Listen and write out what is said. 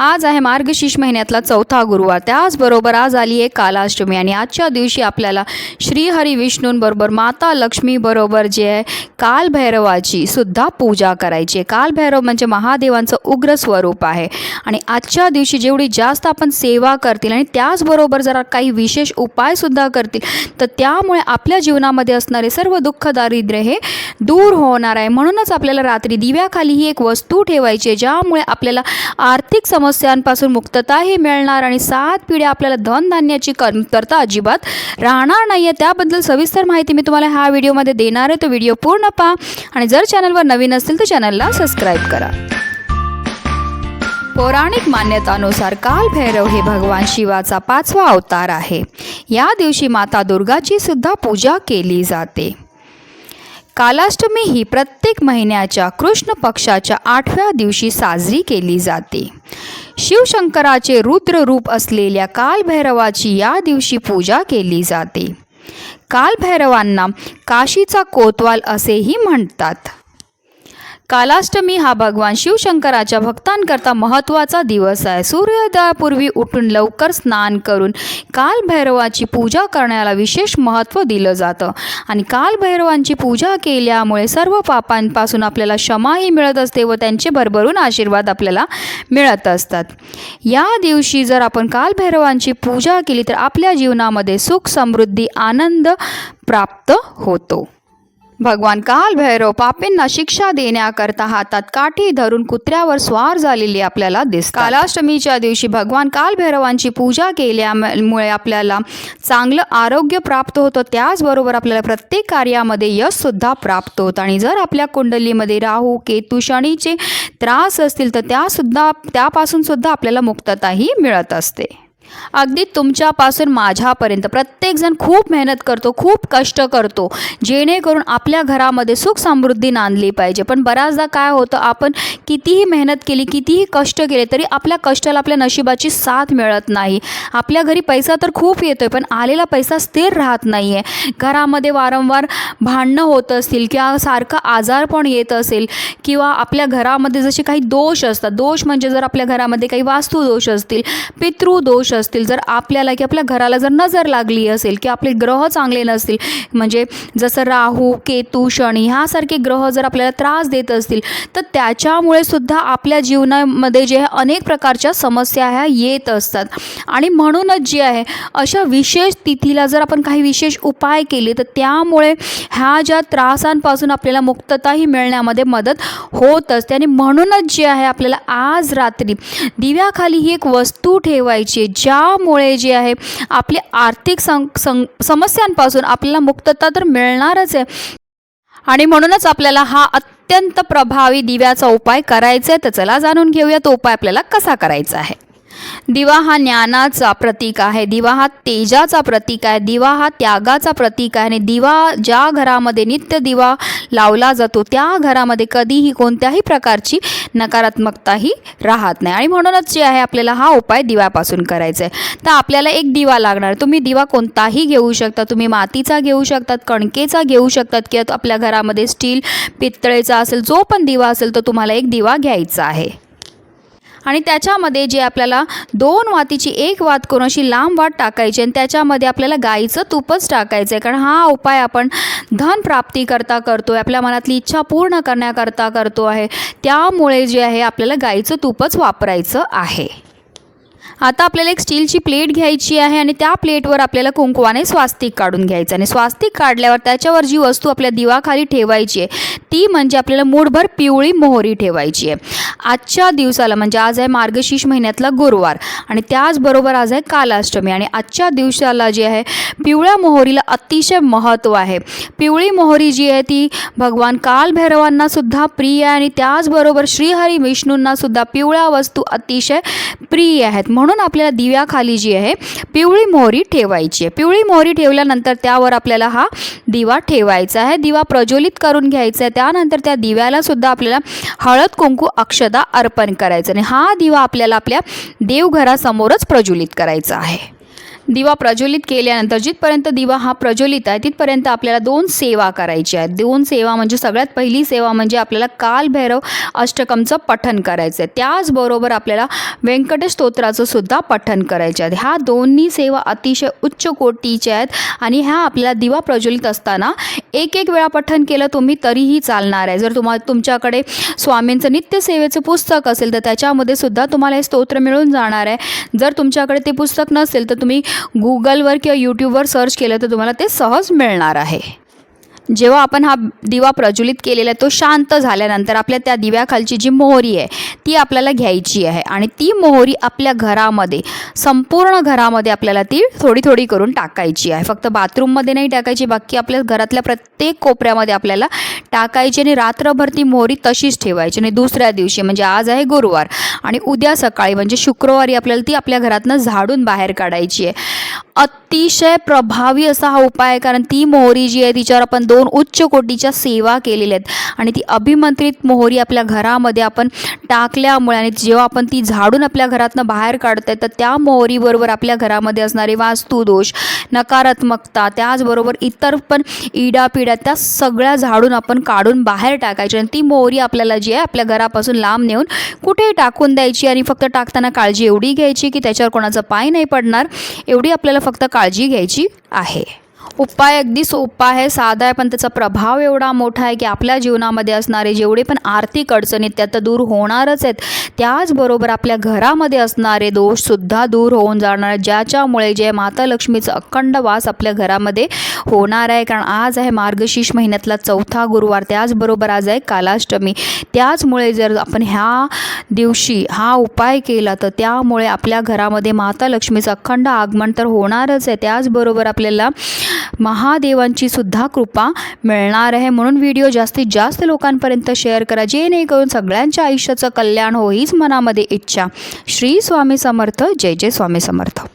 आज आहे मार्गशीर्ष महिन्यातला चौथा गुरुवार. त्याचबरोबर आज आली आहे कालाष्टमी आणि आजच्या दिवशी आपल्याला श्रीहरी विष्णूंबरोबर माता लक्ष्मीबरोबर जे आहे कालभैरवाची सुद्धा पूजा करायची आहे. कालभैरव म्हणजे महादेवांचं उग्र स्वरूप आहे. आणि आजच्या दिवशी जेवढी जास्त आपण सेवा करतील आणि त्याचबरोबर जरा काही विशेष उपायसुद्धा करतील तर त्यामुळे आपल्या जीवनामध्ये असणारे सर्व दुःख दारिद्र्य हे दूर होणार आहे. म्हणूनच आपल्याला रात्री दिव्याखाली ही एक वस्तू ठेवायची आहे ज्यामुळे आपल्याला आर्थिक समस्यांपासून मुक्तताही मिळणार आणि सात पिढ्या आपल्याला धनधान्याची कमतरता अजिबात राहणार नाही आहे त्याबद्दल सविस्तर माहिती मी तुम्हाला ह्या व्हिडिओमध्ये देणार आहे. तो व्हिडिओ पूर्ण पहा आणि जर चॅनलवर नवीन असतील तर चॅनलला सबस्क्राईब करा. पौराणिक मान्यतानुसार कालभैरव हे भगवान शिवाचा पाचवा अवतार आहे. या दिवशी माता दुर्गाची सुद्धा पूजा केली जाते. कालाष्टमी ही प्रत्येक महिन्याच्या कृष्ण पक्षाच्या आठव्या दिवशी साजरी केली जाते. शिवशंकराचे रुद्र रूप असलेल्या कालभैरवाची या दिवशी पूजा केली जाते. कालभैरवांना काशीचा कोतवाल असेही म्हणतात. कालाष्टमी हा भगवान शिवशंकराच्या भक्तांकरता महत्त्वाचा दिवस आहे. सूर्योदयापूर्वी उठून लवकर स्नान करून कालभैरवाची पूजा करण्याला विशेष महत्त्व दिलं जातं. आणि कालभैरवांची पूजा केल्यामुळे सर्व पापांपासून आपल्याला क्षमाही मिळत असते व त्यांचे भरभरून आशीर्वाद आपल्याला मिळत असतात. या दिवशी जर आपण कालभैरवांची पूजा केली तर आपल्या जीवनामध्ये सुख समृद्धी आनंद प्राप्त होतो. भगवान काल भैरव पापींना शिक्षा देण्याकरता हातात काठी धरून कुत्र्यावर स्वार झालेली आपल्याला दिसते कालाष्टमीच्या दिवशी भगवान काल भैरवांची पूजा केल्यामुळे आपल्याला चांगलं आरोग्य प्राप्त होतं. त्याचबरोबर आपल्याला प्रत्येक कार्यामध्ये यशसुद्धा प्राप्त होतं. आणि जर आपल्या कुंडलीमध्ये राहू केतू शनीचे त्रास असतील तर त्यासुद्धा त्यापासून सुद्धा आपल्याला मुक्तताही मिळत असते. अगदी तुमच्यापासून माझ्यापर्यंत. प्रत्येकजण खूप मेहनत करतो खूप कष्ट करतो जेणेकरून आपल्या घरामध्ये सुख समृद्धी नांदली पाहिजे. पण बऱ्याचदा काय होतं आपण कितीही मेहनत केली कितीही कष्ट केले तरी आपल्या कष्टाला आपल्या नशिबाची साथ मिळत नाही. आपल्या घरी पैसा तर खूप येतो आहे पण आलेला पैसा स्थिर राहत नाही आहे घरामध्ये वारंवार भांडणं होत असतील किंवा सारखं आजारपण येत असेल किंवा आपल्या घरामध्ये जसे काही दोष असतात दोष म्हणजे जर आपल्या घरामध्ये काही वास्तुदोष असतील पितृदोष असतील जर आपल्याला की आपल्या घराला जर नजर लागली असेल की आपले ग्रह चांगले नसतील म्हणजे जसं राहू केतू शनी ह्यासारखे ग्रह जर आपल्याला त्रास देत असतील तर त्याच्यामुळे सुद्धा आपल्या जीवनामध्ये जे आहे अनेक प्रकारच्या समस्या ह्या येत असतात. आणि म्हणूनच जे आहे अशा विशेष तिथीला जर आपण काही विशेष उपाय केले तर त्यामुळे ह्या ज्या त्रासांपासून आपल्याला मुक्तताही मिळण्यामध्ये मदत होत असते. आणि म्हणूनच जे आहे आपल्याला आज रात्री दिव्याखाली ही एक वस्तू ठेवायची आहे ज्यामुळे जी आहे आपली आर्थिक सं सं समस्यांपासून आपल्याला मुक्तता तर मिळणारच आहे. आणि म्हणूनच आपल्याला हा अत्यंत प्रभावी दिव्याचा उपाय करायचा आहे तर चला जाणून घेऊया तो उपाय आपल्याला कसा करायचा आहे. दिवा हा ज्ञानाचा प्रतीक आहे. दिवा हा तेजाचा प्रतीक आहे. दिवा हा त्यागाचा प्रतीक आहे. आणि दिवा ज्या घरामध्ये नित्य दिवा लावला जातो त्या घरामध्ये कधीही कोणत्याही प्रकारची नकारात्मकताही राहत नाही. आणि म्हणूनच जे आहे आपल्याला हा उपाय दिव्यापासून करायचा आहे. तर आपल्याला एक दिवा लागणार. तुम्ही दिवा कोणताही घेऊ शकता. तुम्ही मातीचा घेऊ शकतात कणकेचा घेऊ शकतात किंवा आपल्या घरामध्ये स्टील पितळेचा असेल जो पण दिवा असेल तो तुम्हाला एक दिवा घ्यायचा आहे. आणि त्याच्यामध्ये जे आपल्याला दोन वातीची एक वात करून अशी लांब वात टाकायची आणि त्याच्यामध्ये आपल्याला गाईचं तूपच टाकायचं आहे कारण हा उपाय आपण धन प्राप्तीकरता करतो आहे आपल्या मनातली इच्छा पूर्ण करण्याकरता करतो आहे. त्यामुळे जे आहे आपल्याला गाईचं तूपच वापरायचं आहे. आता आपल्याला एक स्टीलची प्लेट घ्यायची आहे आणि त्या प्लेटवर आपल्याला कुंकवाने स्वास्तिक काढून घ्यायचं आणि स्वास्तिक काढल्यावर त्याच्यावर जी वस्तू आपल्या दिवाखाली ठेवायची आहे ती म्हणजे आपल्याला मूठभर पिवळी मोहरी ठेवायची आहे. आजच्या दिवसाला म्हणजे आज आहे मार्गशीर्ष महिन्यातला गुरुवार आणि त्याचबरोबर आज आहे कालाष्टमी आणि आजच्या दिवसाला जे आहे पिवळ्या मोहरीला अतिशय महत्त्व आहे. पिवळी मोहरी जी आहे ती भगवान कालभैरवांना सुद्धा प्रिय आहे आणि त्याचबरोबर श्रीहरी विष्णूंना सुद्धा पिवळ्या वस्तू अतिशय प्रिय आहेत. म्हणून म्हणून आपल्याला दिव्याखाली जी आहे पिवळी मोहरी ठेवायची आहे. पिवळी मोहरी ठेवल्यानंतर त्यावर आपल्याला हा दिवा ठेवायचा आहे. दिवा प्रज्वलित करून घ्यायचा आहे. त्यानंतर त्या दिव्याला सुद्धा आपल्याला हळद कुंकू अक्षदा अर्पण करायचं आणि हा दिवा आपल्याला आपल्या देवघरासमोरच प्रज्वलित करायचा आहे. दिवा प्रज्वलित केल्यानंतर जिथपर्यंत दिवा हा प्रज्वलित आहे तिथपर्यंत आपल्याला दोन सेवा करायच्या आहेत दोन सेवा म्हणजे सगळ्यात पहिली सेवा म्हणजे आपल्याला कालभैरव अष्टकमचं पठन करायचं आहे त्याचबरोबर आपल्याला व्यंकटेश स्तोत्राचं सुद्धा पठन करायचे आहेत ह्या दोन्ही सेवा अतिशय उच्च कोटीच्या आहेत आणि ह्या आपल्याला दिवा प्रज्वलित असताना एक एक वेळा पठन केलं तुम्ही तरीही चालणार आहे. जर तुम्हा तुमच्याकडे स्वामींचं नित्यसेवेचं पुस्तक असेल तर त्याच्यामध्ये सुद्धा तुम्हाला हे स्तोत्र मिळून जाणार आहे. जर तुमच्याकडे ते पुस्तक नसेल तर तुम्ही गुगलवर किंवा यूट्यूबवर सर्च केलं तर तुम्हाला ते सहज मिळणार आहे. जेव्हा आपण हा दिवा प्रज्वलित केलेला आहे तो शांत झाल्यानंतर आपल्या त्या दिव्याखालची जी मोहरी आहे ती आपल्याला घ्यायची आहे. आणि ती मोहरी आपल्या घरामध्ये संपूर्ण घरामध्ये आपल्याला ती थोडी थोडी करून टाकायची आहे. फक्त बाथरूममध्ये नाही टाकायची बाकी आपल्या घरातल्या प्रत्येक कोपऱ्यामध्ये आपल्याला टाकायची आणि रात्रभर ती मोहरी तशीच ठेवायची. आणि दुसऱ्या दिवशी म्हणजे आज आहे गुरुवार आणि उद्या सकाळी म्हणजे शुक्रवारी आपल्याला ती आपल्या घरातनं झाडून बाहेर काढायची आहे. अतिशय प्रभावी असा हा उपाय आहे कारण ती मोहरी जी आहे तिच्यावर आपण दोन दोन उच्च कोटीच्या सेवा केलेल्या आहेत. आणि ती अभिमंत्रित मोहरी आपल्या घरामध्ये आपण टाकल्यामुळे आणि जेव्हा आपण ती झाडून आपल्या घरातनं बाहेर काढतोय तर त्या मोहरीबरोबर आपल्या घरामध्ये असणारे वास्तुदोष नकारात्मकता त्याचबरोबर इतर पण इडापिडा त्या सगळ्या झाडून आपण काढून बाहेर टाकायची. आणि ती मोहरी आपल्याला जी आहे आपल्या घरापासून लांब नेऊन कुठेही टाकून द्यायची आणि फक्त टाकताना काळजी एवढी घ्यायची की त्याच्यावर कोणाचा पाय नाही पडणार एवढी आपल्याला फक्त काळजी घ्यायची आहे. उपाय अगदी सोपा आहे साधा आहे पण त्याचा प्रभाव एवढा मोठा आहे की आपल्या जीवनामध्ये असणारे जेवढे पण आर्थिक अडचणी त्या तर दूर होणारच आहेत. त्याचबरोबर आपल्या घरामध्ये असणारे दोषसुद्धा दूर होऊन जाणार ज्याच्यामुळे जे माता लक्ष्मीचा अखंड वास आपल्या घरामध्ये होणार आहे. कारण आज आहे मार्गशीर्ष महिन्यातला चौथा गुरुवार त्याचबरोबर आज आहे कालाष्टमी. त्याचमुळे जर आपण ह्या दिवशी हा उपाय केला तर त्यामुळे आपल्या घरामध्ये माता लक्ष्मीचं अखंड आगमन तर होणारच आहे. त्याचबरोबर आपल्याला महादेवांची सुद्धा कृपा मिळणार आहे. म्हणून व्हिडिओ जास्तीत जास्त लोकांपर्यंत शेअर करा. जेणेकरून सगळ्यांच्या आयुष्याचं कल्याण हो हीच मनामध्ये इच्छा. श्री स्वामी समर्थ. जय जय स्वामी समर्थ.